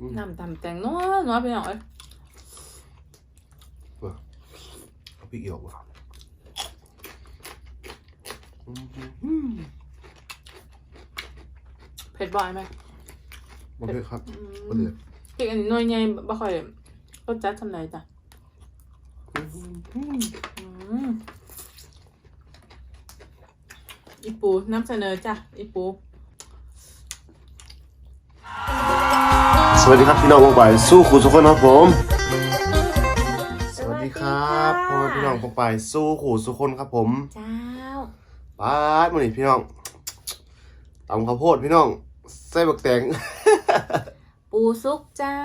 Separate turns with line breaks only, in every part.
อืม
น้ำตำแตงนัวนัวไปหน่อย
เอาพริกเอี่ยวว่ะอืม
เผ็ดบ่อยไหม
โอเคครับ
อื
ประ
ม
เดี๋ยว
พริกอันนี้หน่วยใหญ่บ่ค่อยรสจัดทำไรจ้ะ
อืม
อืมอีปูน้ำเสนอจ้ะอีปู
วัสดีครับพี่น้องวงไปสู้ครูทุกคนครับผม สวัสดีครับพ่อแม่พี่น้องวงไปสู้ครูทุกคนครับผม
เจ้า
ป้าดมาหนิพี่น้องตำข้าวโพดพี่น้องใส่บักแตง
ปูซุกเจ้า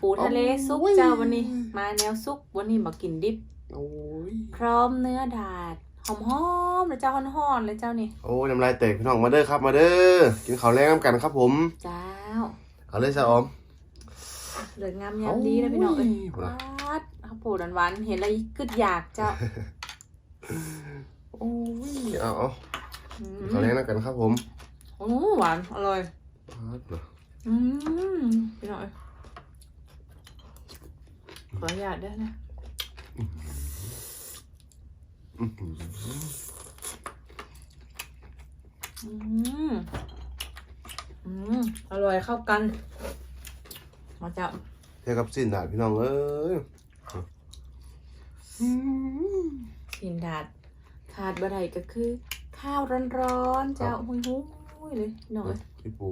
ปูทะเลซุก
โอ้ย
เจ้าวันนี้ มาแนวซุกวันนี้มากินดิบ
โอ้ย
พร้อมเนื้อดาดหอมหอมๆเลยเจ้าห่อนๆเลยเจ้านี่
โอ้ยน้ำลายแตกพี่น้องมาเด้อครับมาเด้อกินข้าวแรงน้ำกันครับผม
เจ้า
เอาเลยจ้าออม
เหลืองามยามดีนะพี่น้องเอ้ย
โอ้ย
วัดข้าวโพดหวานๆเห็นแล้วกึดอยากเจ้า
โอ้ยเอาเอา
อืม
กินข้าวแรงน้ำกันครับผม
โอ้หวานอร่อย
ป๊าดเนอะ
อืมพี่น้องเอ้ยขออนุญาตด้วยนะ
อื้อหือ
อืม อืม อร่อยเข้ากัน มาเจ้า
เทียบกับสิ้นดาดพี่น้องเอ้ยอืม
กินดาดขาดบะไดก็คือ ข้าวร้อนๆเจ้าหุยหุยๆเลยพี่น้องเอ้ย
พี่ปู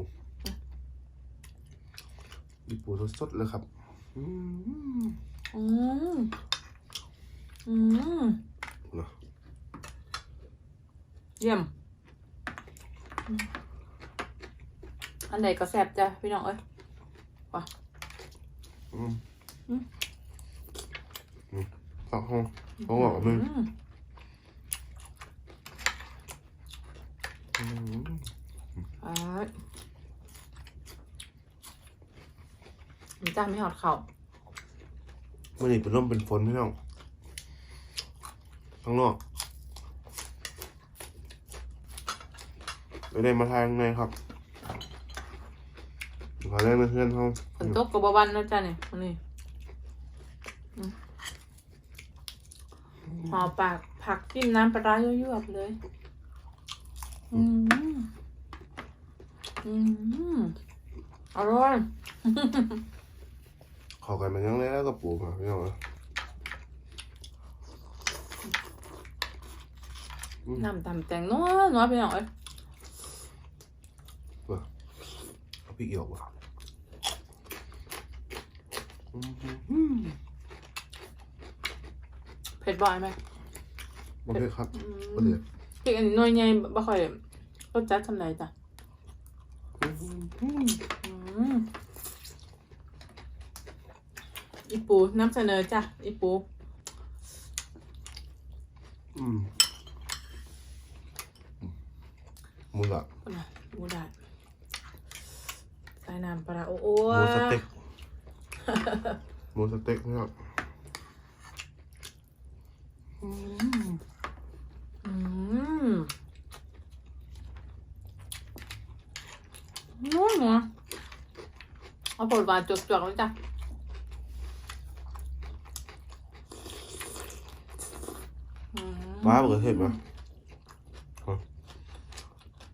พี่ปูสดๆเลยครับ อืม
อืมอืม
เนอะ
เยี่ยมอืมอันไหนก็แซ่บจ้ะพี่น้องเอ้ย
อืม
อืม
อืมเอาห้องห้องออกมึง
อืม
อืม
อ่ามันจ้าไม่หอดเข่า
มื่อนี้เป็นลมเป็นฝนพี่น้องข้างนอกไม่ได้มาทางในครับ ขอแรกนะเพื่อนเขา
ฝนตกกับบวันแล้วจ้ะเนี่ยวันนี้อืมห่อปากผักจิ้มน้ำปลาร้ายั่วๆเลย อืมอืมอร่อย
ขอกันมันยังไงแล้วก็ปลูกมาพี่น้องนะ
น้ำตำแตงนัวนัวไปหน่อย
เอาพริกเอี่ย วว่ะอืม
เผ็ดบ่อยไหม
โอเคครับ
อื
ประ
ม
เดี๋ยว
พริกอันนี้หน่วยใหญ่บ่ค่อยรสจัดทำไรจ้ะ
อืม
อืมอีปูน้ำเสนอจ้ะอีปู
อืมหมูละ
คนน่ะหมูดาดใส่ น้ำปลาร้าโอ้โห
หมูสเต็กหมูสเต็กนะครับอืม
อืมนัวนัวเอาผลหวานจวกๆเลยจ้ะอืม
ว้าเบอร์เห็ดไหม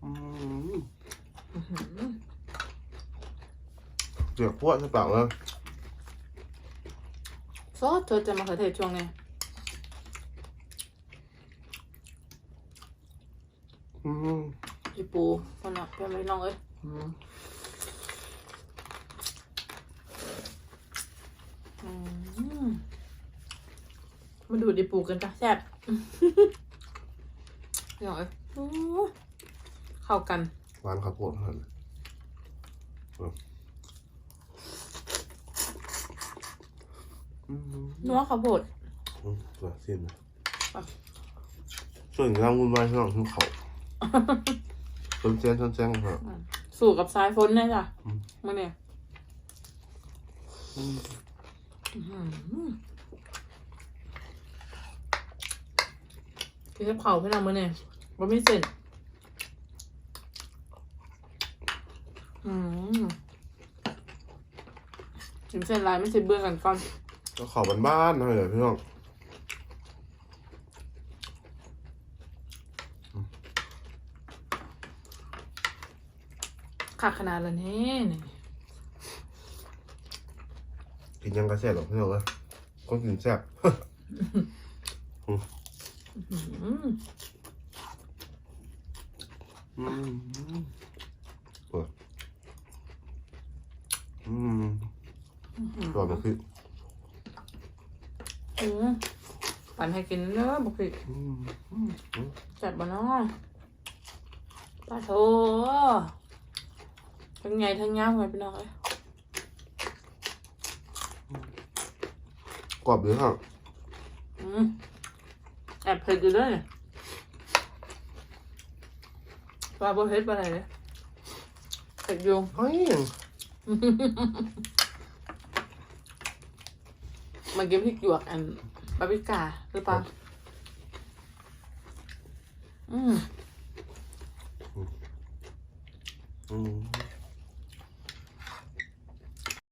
อืม เดี๋ยวพวกใช่เปล่าแล้ว
ซอสเธอจะมาเขือเทศช่วงนี้
อืม
อีปูคนน่ะเป็นไม่น้องเอ้ย
อืม
อืมมาดูดีปูกันจ้ะแซ่บพี่น้องเอ้ยโอ้เข้ากัน
หวานข้าวโพดเท่านั้นอืม
นัวข้าวโพด
อืมตัวสิ้นนะ
อะ
ช่วยงานวุ่นวายช่วงทุ่งเขาต้นเจนต้นแจ้งครับ
สู่กับสายฝนเนี่ยจ้ะ
อืม
มื่อเนี่ย
อืม
อื้อหือกินกับเผาวพี่น้องมื่อเนี่ยว่าไม่เสร็จอืมถึงเส้นลายไม่ใช่เบื่อกันก่อน
ก็ขอบ้านๆหน่อยเลยพี่น้อง
ขาดขนาดละนี่นี่
กินยังกระแซ่บหรอกพี่น้องเลยคนกินแซ่บ
อืม
อืมเปิดอืมรอมาคือ
อืม ปั่นให้กินเนื้อบุกผิด
อืมอืมอืม
จัดบ่เนาะปลาโถทั้งไงทั้งยาวไงพี่น้องเอ้ย
กรอบดีครับ
อืมแอบเผ็ดอยู่ด้วยเนี่ยปลาบ่เผ็ดปลาอะไรเลยเผ็ดอยู่
เฮ้ย
มันกินพริกหยวกอันปาปริก้าหรือเปล่า อืม
อืม